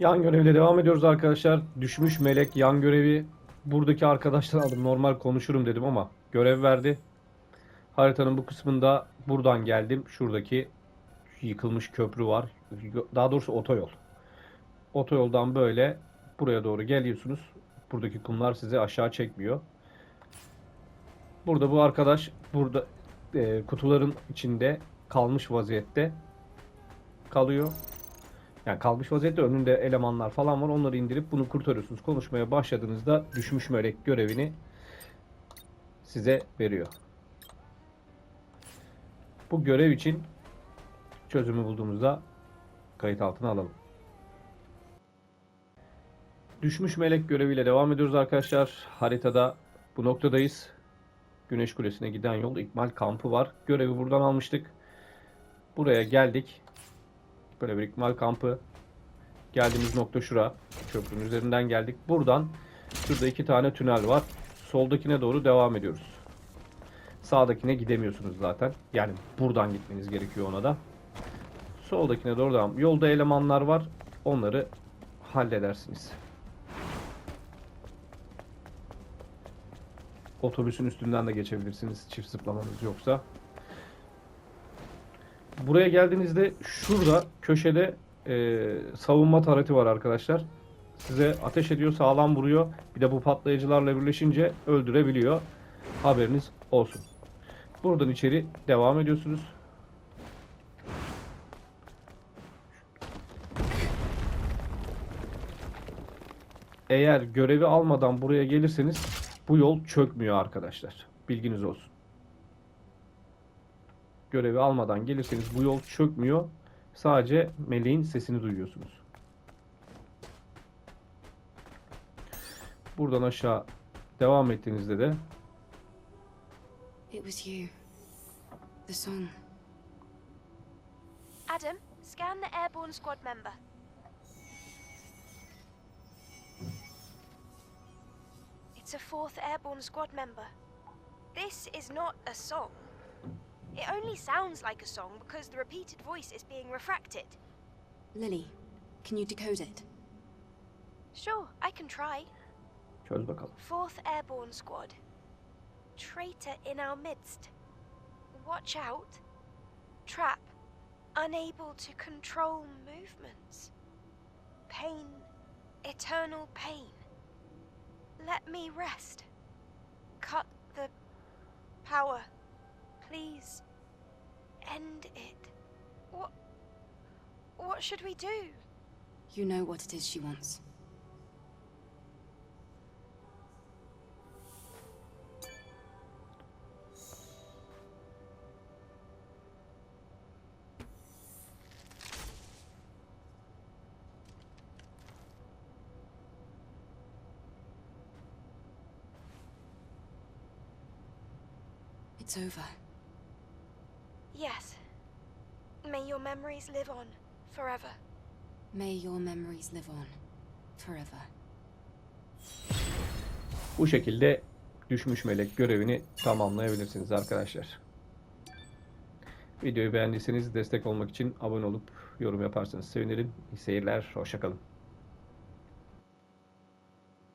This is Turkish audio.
Yan görevle devam ediyoruz arkadaşlar. Düşmüş melek yan görevi. Buradaki arkadaşlar aldım. Normal konuşurum dedim ama görev verdi. Haritanın bu kısmında buradan geldim. Şuradaki yıkılmış köprü var. Daha doğrusu otoyol. Otoyoldan böyle buraya doğru geliyorsunuz. Buradaki kumlar sizi aşağı çekmiyor. Burada bu arkadaş burada e, kutuların içinde kalmış vaziyette kalıyor. Yani kalmış vaziyette önünde elemanlar falan var. Onları indirip bunu kurtarıyorsunuz. Konuşmaya başladığınızda düşmüş melek görevini size veriyor. Bu görev için çözümü bulduğumuzda kayıt altına alalım. Düşmüş melek göreviyle devam ediyoruz arkadaşlar. Haritada bu noktadayız. Güneş Kulesi'ne giden yol ikmal kampı var. Görevi buradan almıştık. Buraya geldik. Böyle bir ikmal kampı. Geldiğimiz nokta şura. Köprünün üzerinden geldik. Buradan şurada iki tane tünel var. Soldakine doğru devam ediyoruz. Sağdakine gidemiyorsunuz zaten. Yani buradan gitmeniz gerekiyor ona da. Soldakine doğru devam. Yolda elemanlar var. Onları halledersiniz. Otobüsün üstünden de geçebilirsiniz çift zıplamanız yoksa. Buraya geldiğinizde şurada köşede e, savunma tareti var arkadaşlar. Size ateş ediyor, sağlam vuruyor. Bir de bu patlayıcılarla birleşince öldürebiliyor. Haberiniz olsun. Buradan içeri devam ediyorsunuz. Eğer görevi almadan buraya gelirseniz bu yol çökmüyor arkadaşlar. Bilginiz olsun. Görevi almadan gelirseniz bu yol çökmüyor. Sadece meleğin sesini duyuyorsunuz. Buradan aşağı devam ettiğinizde de It was you. The song. Adam, scan the airborne squad member. It's a fourth airborne squad member. This is not a song. It only sounds like a song because the repeated voice is being refracted. Lily, can you decode it? Sure, I can try. çöz bakalım. Fourth airborne squad. Traitor in our midst. Watch out. Trap. Unable to control movements. Pain. Eternal pain. Let me rest. Cut the power. Please. End it. What. What should we do? You know what it is she wants. It's over. Yes. May your memories live on forever. May your memories live on forever. Bu şekilde düşmüş melek görevini tamamlayabilirsiniz arkadaşlar. Videoyu beğendiyseniz destek olmak için abone olup yorum yaparsanız sevinirim. İyi seyirler, hoşçakalın.